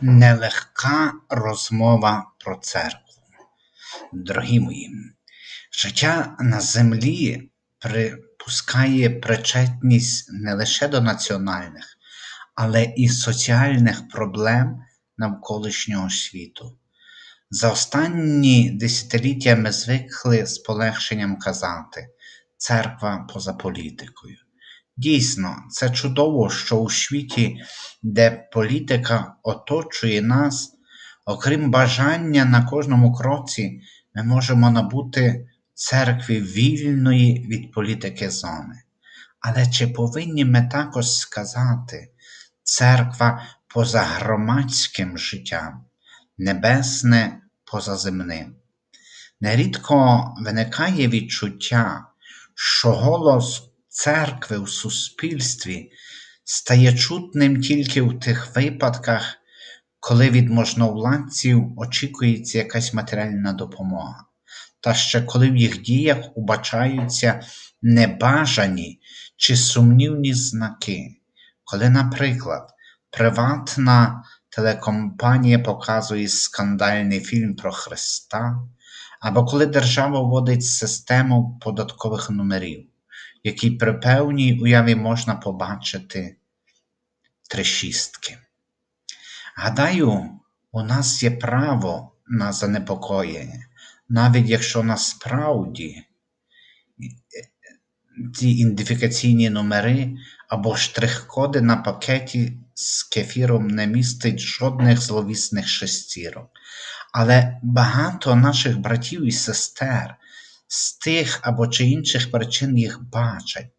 Нелегка розмова про церкву. Дорогі мої, життя на землі припускає причетність не лише до національних, але і соціальних проблем навколишнього світу. За останні десятиліття ми звикли з полегшенням казати церква поза політикою. Дійсно, це чудово, що у світі, де політика оточує нас, окрім бажання на кожному кроці, ми можемо набути церкві вільної від політики зони. Але чи повинні ми також сказати церква поза громадським життям, небесне поза земним? Нерідко виникає відчуття, що голос церкви у суспільстві стає чутним тільки в тих випадках, коли від можновладців очікується якась матеріальна допомога, та ще коли в їх діях убачаються небажані чи сумнівні знаки, коли, наприклад, приватна телекомпанія показує скандальний фільм про Христа, або коли держава вводить систему податкових номерів якій при певній уяві можна побачити три шістки. Гадаю, у нас є право на занепокоєння, навіть якщо насправді ці ідентифікаційні номери або штрих-коди на пакеті з кефіром не містить жодних зловісних шестірок. Але багато наших братів і сестер з тих або чи інших причин їх бачать,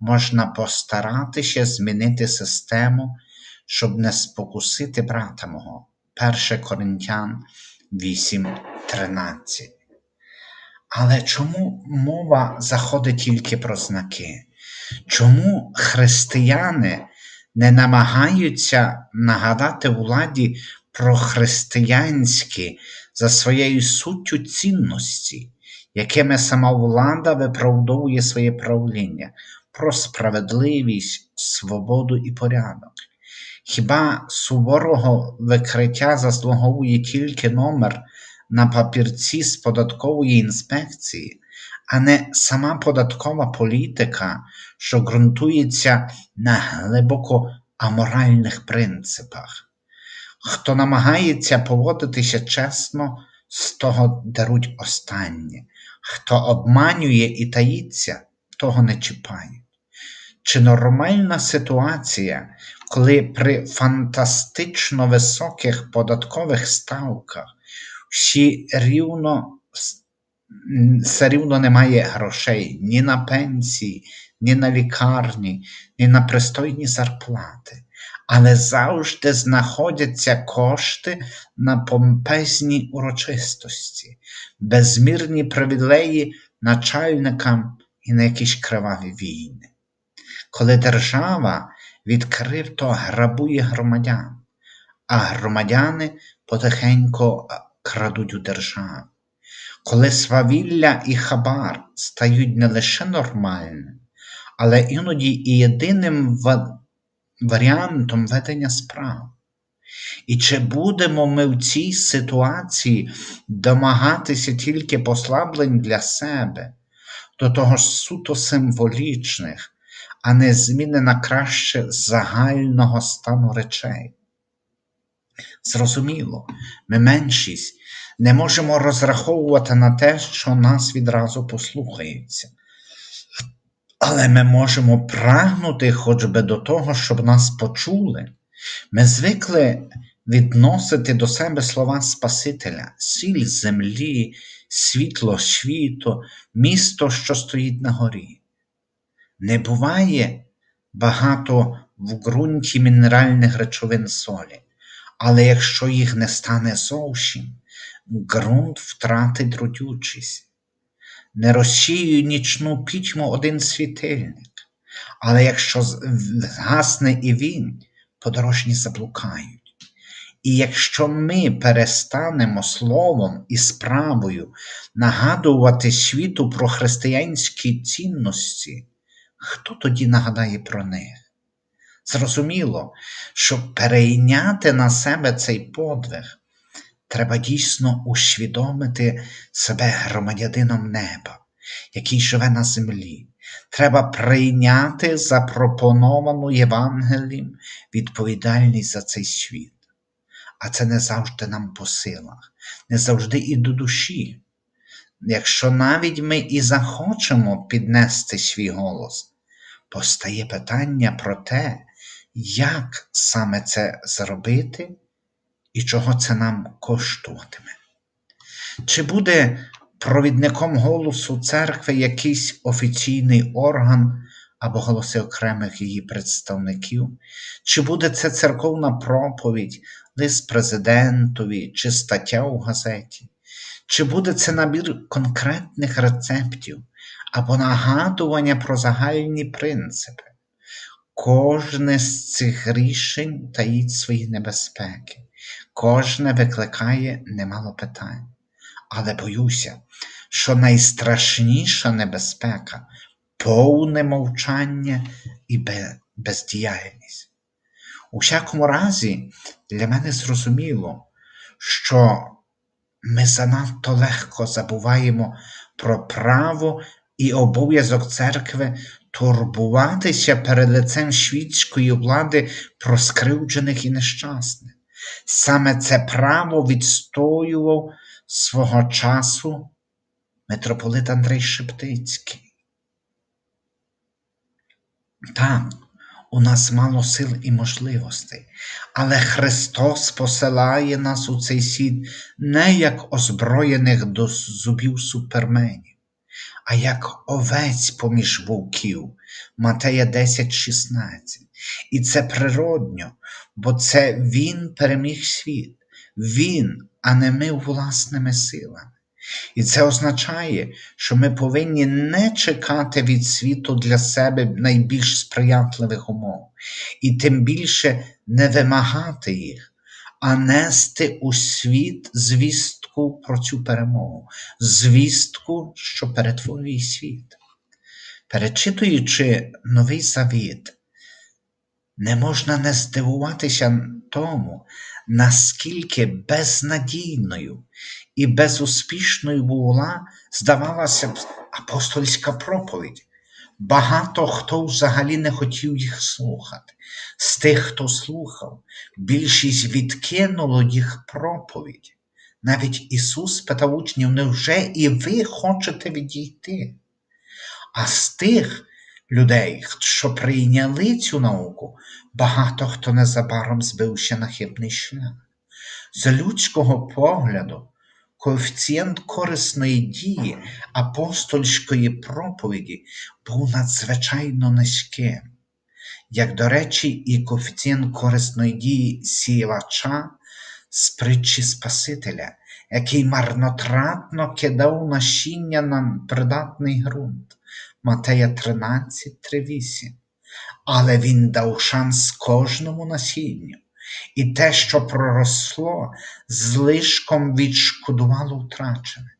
можна постаратися змінити систему, щоб не спокусити брата мого. 1 Коринтян 8.13. Але чому мова заходить тільки про знаки? Чому християни не намагаються нагадати владі про християнські за своєю суттю цінності? Якими сама влада виправдовує своє правління про справедливість, свободу і порядок. Хіба суворого викриття заслуговує тільки номер на папірці з податкової інспекції, а не сама податкова політика, що ґрунтується на глибоко аморальних принципах? Хто намагається поводитися чесно, з того даруть останнє, Хто обманює і таїться, того не чіпають. Чи нормальна ситуація, коли при фантастично високих податкових ставках всі рівно все рівно немає грошей ні на пенсії, ні на лікарні, ні на пристойні зарплати, але завжди знаходяться кошти на помпезні урочистості, безмірні привілеї начальникам і на якісь криваві війни. Коли держава відкрито грабує громадян, а громадяни потихеньку крадуть у держави, коли свавілля і хабар стають не лише нормальним, але іноді і єдиним варіантом ведення справ. І чи будемо ми в цій ситуації домагатися тільки послаблень для себе, до того ж суто символічних, а не зміни на краще загального стану речей? Зрозуміло, ми меншість не можемо розраховувати на те, що нас відразу послухаються. Але ми можемо прагнути хоч би до того, щоб нас почули. Ми звикли відносити до себе слова Спасителя, сіль землі, світло світу, місто, що стоїть на горі. Не буває багато в ґрунті мінеральних речовин солі, але якщо їх не стане зовсім, ґрунт втратить родючість. Не розсіює нічну пітьму один світильник, але якщо згасне і він, подорожні заблукають. І якщо ми перестанемо словом і справою нагадувати світу про християнські цінності, хто тоді нагадає про них? Зрозуміло, щоб перейняти на себе цей подвиг, треба дійсно усвідомити себе громадянином неба, який живе на землі. Треба прийняти запропоновану Євангелієм відповідальність за цей світ. А це не завжди нам по силах, не завжди і до душі. Якщо навіть ми і захочемо піднести свій голос, постає питання про те, як саме це зробити і чого це нам коштуватиме. Чи буде провідником голосу церкви якийсь офіційний орган або голоси окремих її представників, чи буде це церковна проповідь, лист президентові чи стаття у газеті, чи буде це набір конкретних рецептів або нагадування про загальні принципи. Кожне з цих рішень таїть свої небезпеки, кожне викликає немало питань. Але боюся, що найстрашніша небезпека повне мовчання і бездіяльність. У всякому разі, для мене зрозуміло, що ми занадто легко забуваємо про право і обов'язок церкви турбуватися перед лицем світської влади про скривджених і нещасних. Саме це право відстоював свого часу митрополит Андрей Шептицький. Так, у нас мало сил і можливостей, але Христос посилає нас у цей світ не як озброєних до зубів суперменів, а як овець поміж вовків Матея 10,16. І це природньо, бо це Він переміг світ, Він, а не ми власними силами. І це означає, що ми повинні не чекати від світу для себе найбільш сприятливих умов, і тим більше не вимагати їх, а нести у світ звістку про цю перемогу, звістку, що перетворює світ. Перечитуючи новий завіт, не можна не здивуватися тому, наскільки безнадійною і безуспішною була, здавалося б, апостольська проповідь. Багато хто взагалі не хотів їх слухати. З тих, хто слухав, більшість відкинуло їх проповідь. Навіть Ісус питав учнів, невже і ви хочете відійти? А з тих людей, що прийняли цю науку, багато хто незабаром збився на хибний шлях. З людського погляду, коефіцієнт корисної дії апостольської проповіді був надзвичайно низьким. Як, до речі, і коефіцієнт корисної дії сіявача з притчі Спасителя, який марнотратно кидав насіння на придатний ґрунт Матея 13, 3,8. Але він дав шанс кожному насінню, і те, що проросло, злишком відшкодувало втрачене.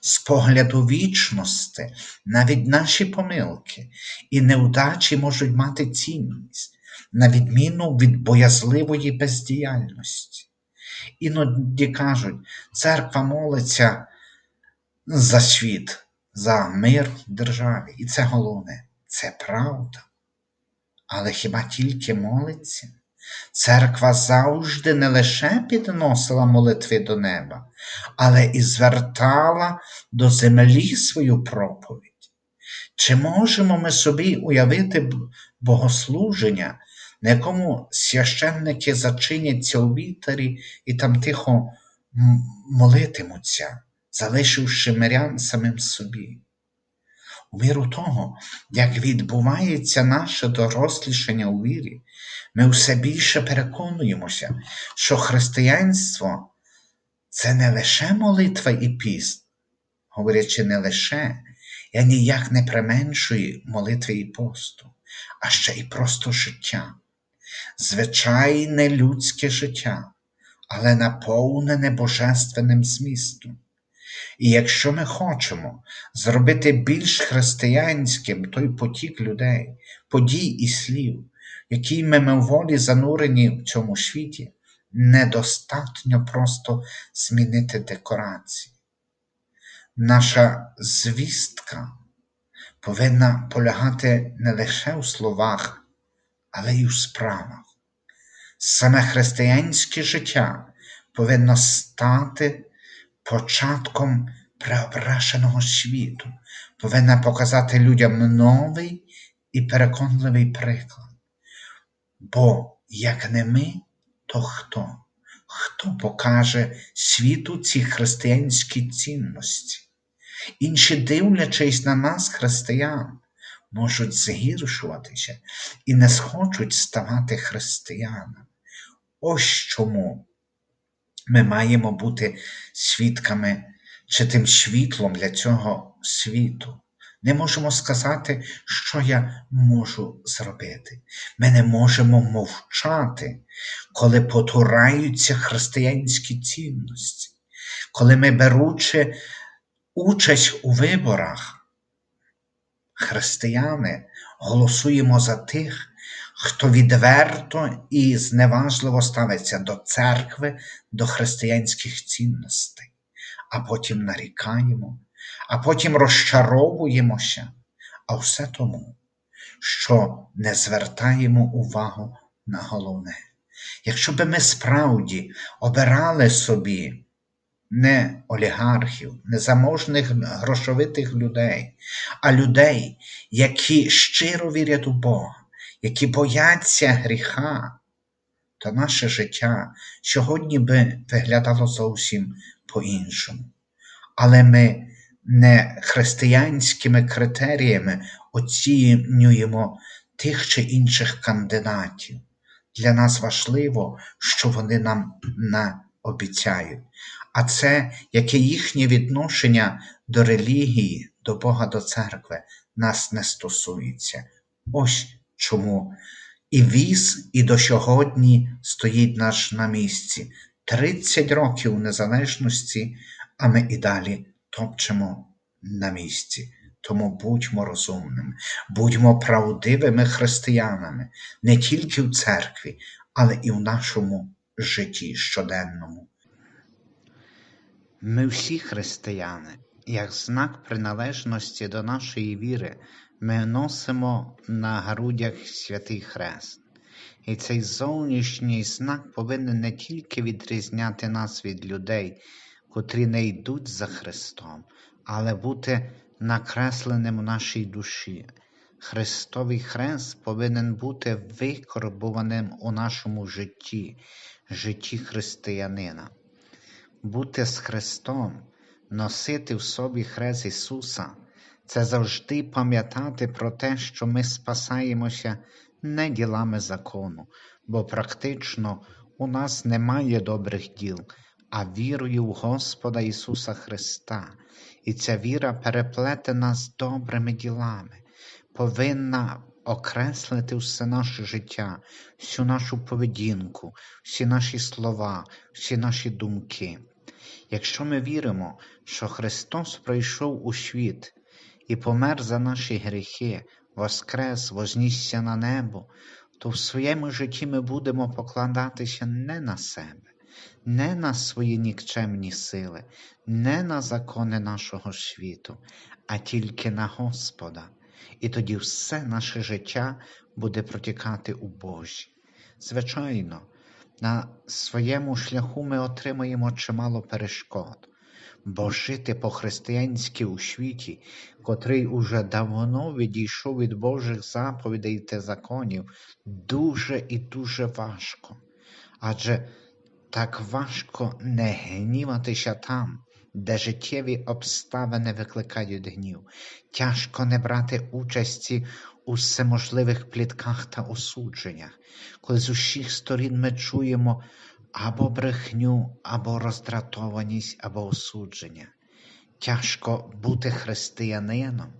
З погляду вічності навіть наші помилки і неудачі можуть мати цінність, на відміну від боязливої бездіяльності. Іноді кажуть, церква молиться за світ, за мир в державі, і це головне, це правда. Але хіба тільки молиться? Церква завжди не лише підносила молитви до неба, але і звертала до землі свою проповідь. Чи можемо ми собі уявити богослуження, на якому священники зачиняться у вітері і там тихо молитимуться, залишивши мирян самим собі? У міру того, як відбувається наше дорослішання у вірі, ми все більше переконуємося, що християнство це не лише молитва і піст, говорячи не лише, я ніяк не применшую молитви і посту, а ще й просто життя, звичайне людське життя, але наповнене божественним змістом. І якщо ми хочемо зробити більш християнським той потік людей, подій і слів, якій ми мимоволі занурені в цьому світі, недостатньо просто змінити декорації. Наша звістка повинна полягати не лише у словах, але й у справах. Саме християнське життя повинно стати початком преображеного світу, повинна показати людям новий і переконливий приклад. Бо як не ми, то хто? Хто покаже світу ці християнські цінності? Інші, дивлячись на нас, християн, можуть згіршуватися і не схочуть ставати християнами. Ось чому ми маємо бути свідками чи тим світлом для цього світу. Не можемо сказати, що я можу зробити. Ми не можемо мовчати, коли потураються християнські цінності, коли ми, беручи участь у виборах, християни голосуємо за тих, хто відверто і зневажливо ставиться до церкви, до християнських цінностей, а потім нарікаємо, а потім розчаровуємося, а все тому, що не звертаємо увагу на головне. Якщо би ми справді обирали собі не олігархів, не заможних грошовитих людей, а людей, які щиро вірять у Бога, які бояться гріха, то наше життя сьогодні би виглядало зовсім по-іншому. Але ми не християнськими критеріями оцінюємо тих чи інших кандидатів. Для нас важливо, що вони нам обіцяють, а це яке їхнє відношення до релігії, до Бога, до церкви нас не стосується. Ось чому і віз, і до сьогодні стоїть наш на місці. 30 років незалежності, а ми і далі топчемо на місці. Тому будьмо розумними, будьмо правдивими християнами не тільки в церкві, але і в нашому житті щоденному. Ми всі християни, як знак приналежності до нашої віри, ми носимо на грудях святий хрест. І цей зовнішній знак повинен не тільки відрізняти нас від людей, котрі не йдуть за Христом, але бути накресленим у нашій душі. Христовий хрест повинен бути викорбованим у нашому житті, житті християнина. Бути з Христом, носити в собі хрест Ісуса це завжди пам'ятати про те, що ми спасаємося не ділами закону, бо практично у нас немає добрих діл, а вірою в Господа Ісуса Христа, і ця віра переплетена з добрими ділами, повинна окреслити все наше життя, всю нашу поведінку, всі наші слова, всі наші думки. Якщо ми віримо, що Христос прийшов у світ, і помер за наші гріхи, воскрес, вознісся на небо, то в своєму житті ми будемо покладатися не на себе, не на свої нікчемні сили, не на закони нашого світу, а тільки на Господа. І тоді все наше життя буде протікати у Божі. Звичайно, на своєму шляху ми отримаємо чимало перешкод бо жити по-християнськи у світі, котрий уже давно відійшов від Божих заповідей та законів, дуже і дуже важко. Адже так важко не гніватися там, де життєві обставини викликають гнів, тяжко не брати участі у всеможливих плітках та осудженнях, коли з усіх сторін ми чуємо або брехню, або роздратованість, або осудження. Тяжко бути християнином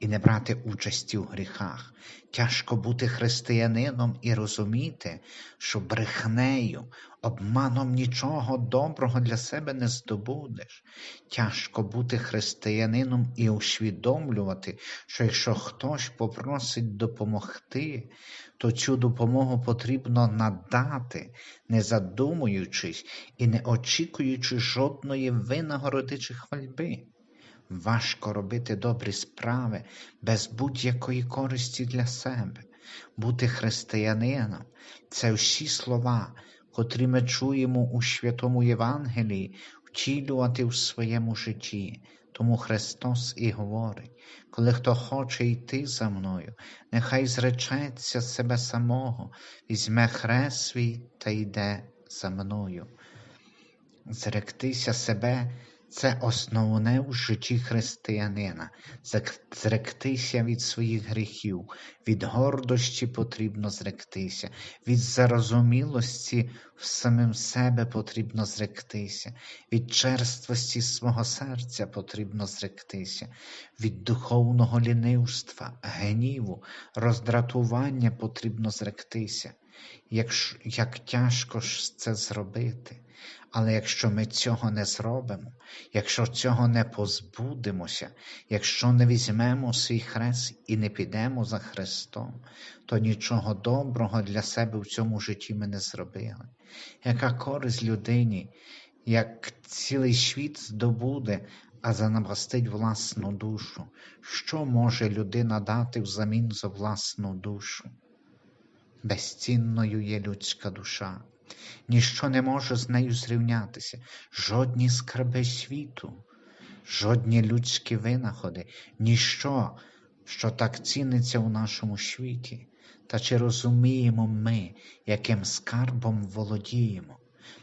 і не брати участі у гріхах. Тяжко бути християнином і розуміти, що брехнею, Обманом нічого доброго для себе не здобудеш. Тяжко бути християнином і усвідомлювати, що якщо хтось попросить допомогти, то цю допомогу потрібно надати, не задумуючись і не очікуючи жодної винагороди чи хвальби. Важко робити добрі справи без будь-якої користі для себе. Бути християнином це всі слова, котрі ми чуємо у Святому Євангелії, втілювати в своєму житті. Тому Христос і говорить, коли хто хоче йти за мною, нехай зречеться себе самого, візьме хрест свій та йде за мною. Зректися себе це основне в житті християнина. Зректися від своїх гріхів, від гордощі потрібно зректися, від зарозумілості в самим себе потрібно зректися, від черствості свого серця потрібно зректися, від духовного лінивства, гніву, роздратування потрібно зректися. Як, як тяжко ж це зробити, але якщо ми цього не зробимо, якщо цього не позбудемося, якщо не візьмемо свій хрест і не підемо за Христом, то нічого доброго для себе в цьому житті ми не зробили. Яка користь людині, як цілий світ здобуде, а занапастить власну душу? Що може людина дати взамін за власну душу? Безцінною є людська душа, ніщо не може з нею зрівнятися, жодні скарби світу, жодні людські винаходи, ніщо, що так ціниться у нашому світі. Та чи розуміємо ми, яким скарбом володіємо?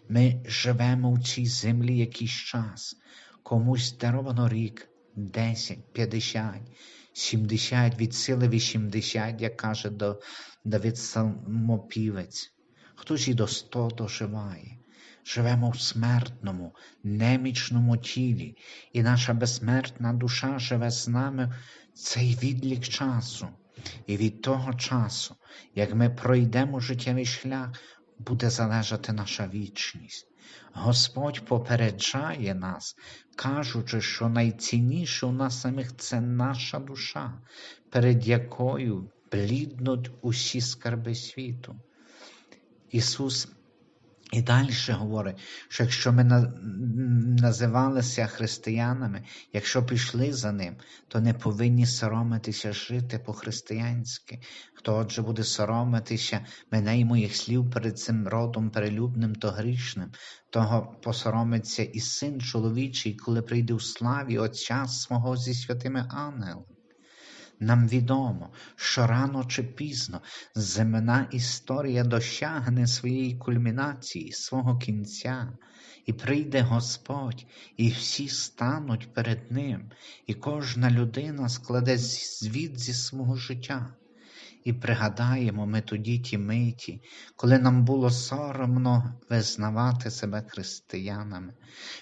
Ми живемо в цій землі якийсь час, комусь даровано рік, 10, 50, 70, від сили 80, як каже Давид Самопівець. Хтось і до 100 доживає. Живемо в смертному, немічному тілі, і наша безсмертна душа живе з нами цей відлік часу. І від того часу, як ми пройдемо життєвий шлях, буде залежати наша вічність. Господь попереджає нас, кажучи, що найцінніше у нас самих це наша душа, перед якою бліднуть усі скарби світу. Ісус і далі говорить, що якщо ми називалися християнами, якщо пішли за ним, то не повинні соромитися жити по-християнськи. Хто отже буде соромитися мене і моїх слів перед цим родом перелюбним то грішним, того посоромиться і син чоловічий, коли прийде у славі Отця свого зі святими ангелами. Нам відомо, що рано чи пізно земна історія досягне своєї кульмінації, свого кінця, і прийде Господь, і всі стануть перед Ним, і кожна людина складе звіт зі свого життя. І пригадаємо ми тоді ті миті, коли нам було соромно визнавати себе християнами.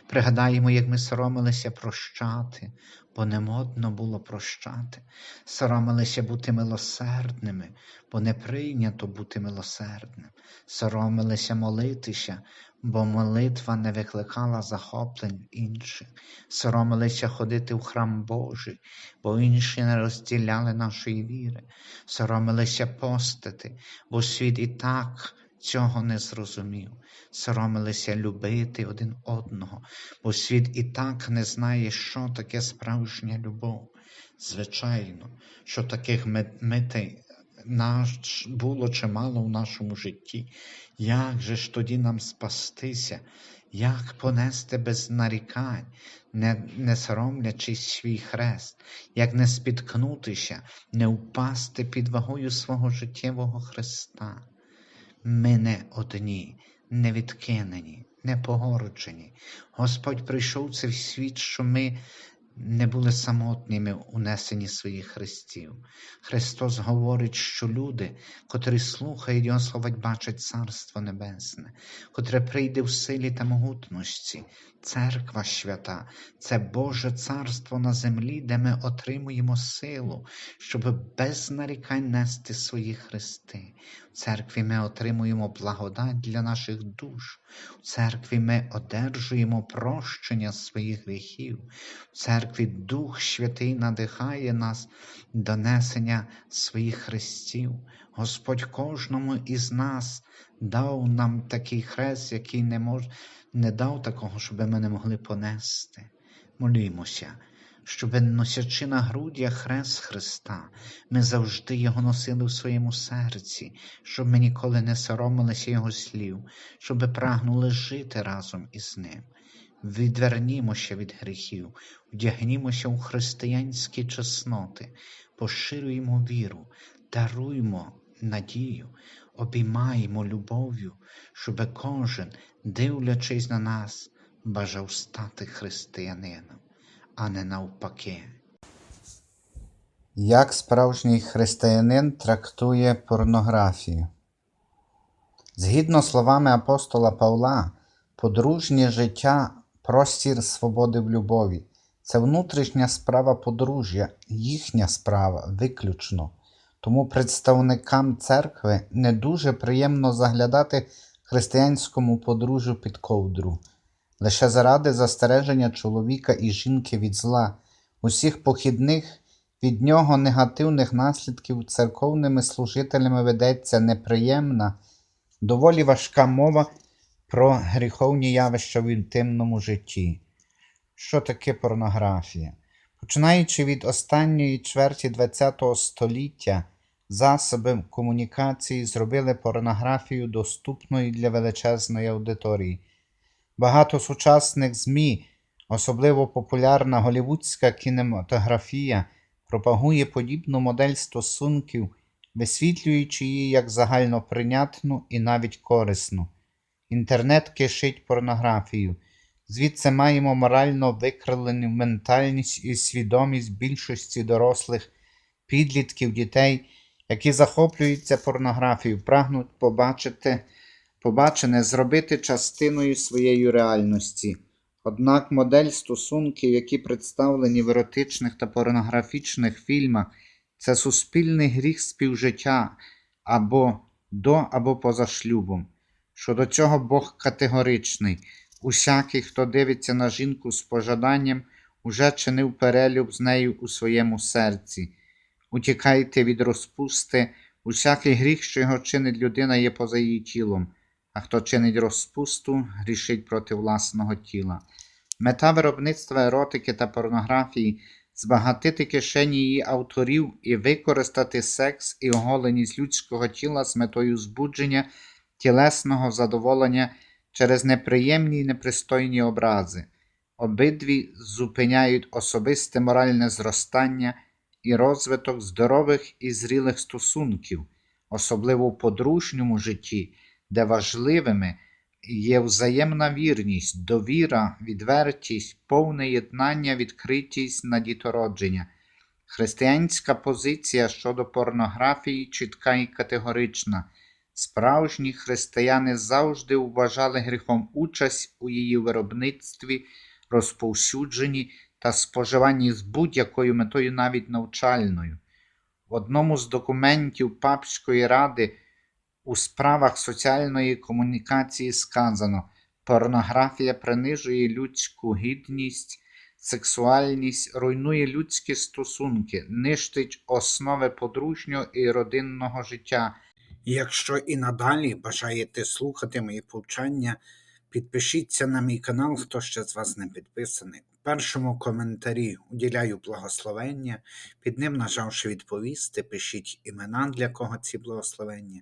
Пригадаємо, як ми соромилися прощати, бо не модно було прощати, соромилися бути милосердними, бо не прийнято бути милосердним, соромилися молитися, бо молитва не викликала захоплень інших, соромилися ходити в храм Божий, бо інші не розділяли нашої віри, соромилися постити, бо світ і так цього не зрозумів, соромилися любити один одного, бо світ і так не знає, що таке справжня любов. Звичайно, що таких митей наш було чимало в нашому житті. Як же ж тоді нам спастися, як понести без нарікань, не, не соромлячись свій хрест, як не спіткнутися, не впасти під вагою свого життєвого Христа? Ми не одні, не відкинені, не погороджені. Господь прийшов цей світ, що ми не були самотніми унесені своїх хрестів. Христос говорить, що люди, котрі слухають Його слова, бачать Царство Небесне, котре прийде в силі та могутності, церква свята, це Боже Царство на землі, де ми отримуємо силу, щоб без нарікань нести свої хрести. В церкві ми отримуємо благодать для наших душ. В церкві ми одержуємо прощення своїх гріхів. В церкві Дух Святий надихає нас до несення своїх хрестів. Господь кожному із нас дав нам такий хрест, який не, мож... не дав такого, щоб ми не могли понести. Молімося, щоб носячи на грудях хрест Христа, ми завжди його носили в своєму серці, щоб ми ніколи не соромилися Його слів, щоб прагнули жити разом із Ним. Відвернімося від гріхів, вдягнімося у християнські чесноти, поширюємо віру, даруймо надію, обіймаємо любов'ю, щоб кожен, дивлячись на нас, бажав стати християнином, а не навпаки. Як справжній християнин трактує порнографію? Згідно словами апостола Павла, подружнє життя простір свободи в любові. Це внутрішня справа подружжя, їхня справа виключно. Тому представникам церкви не дуже приємно заглядати християнському подружжю під ковдру. Лише заради застереження чоловіка і жінки від зла, усіх похідних від нього негативних наслідків церковними служителями ведеться неприємна, доволі важка мова про гріховні явища в інтимному житті. Що таке порнографія? Починаючи від останньої чверті ХХ століття, засоби комунікації зробили порнографію доступною для величезної аудиторії. Багато сучасних ЗМІ, особливо популярна голівудська кінематографія, пропагує подібну модель стосунків, висвітлюючи її як загальноприйнятну і навіть корисну. Інтернет кишить порнографію. Звідси маємо морально викривлену ментальність і свідомість більшості дорослих підлітків дітей, які захоплюються порнографією, прагнуть побачити, побачене зробити частиною своєї реальності. Однак модель стосунків, які представлені в еротичних та порнографічних фільмах, це суспільний гріх співжиття або до, або поза шлюбом. Щодо цього Бог категоричний. Усякий, хто дивиться на жінку з пожаданням, уже чинив перелюб з нею у своєму серці. Утікайте від розпусти, усякий гріх, що його чинить людина, є поза її тілом, а хто чинить розпусту, грішить проти власного тіла. Мета виробництва еротики та порнографії збагатити кишені її авторів і використати секс і оголеність людського тіла з метою збудження тілесного задоволення через неприємні й непристойні образи. Обидві зупиняють особисте моральне зростання і розвиток здорових і зрілих стосунків, особливо в подружньому житті, де важливими є взаємна вірність, довіра, відвертість, повне єднання, відкритість на дітородження. Християнська позиція щодо порнографії чітка і категорична. Справжні християни завжди вважали гріхом участь у її виробництві, розповсюдженні та споживанні з будь-якою метою, навіть навчальною. В одному з документів Папської ради у справах соціальної комунікації сказано, порнографія принижує людську гідність, сексуальність, руйнує людські стосунки, нищить основи подружнього і родинного життя. Якщо і надалі бажаєте слухати мої повчання, підпишіться на мій канал, хто ще з вас не підписаний. У першому коментарі уділяю благословення, під ним, нажавши відповісти, пишіть імена, для кого ці благословення,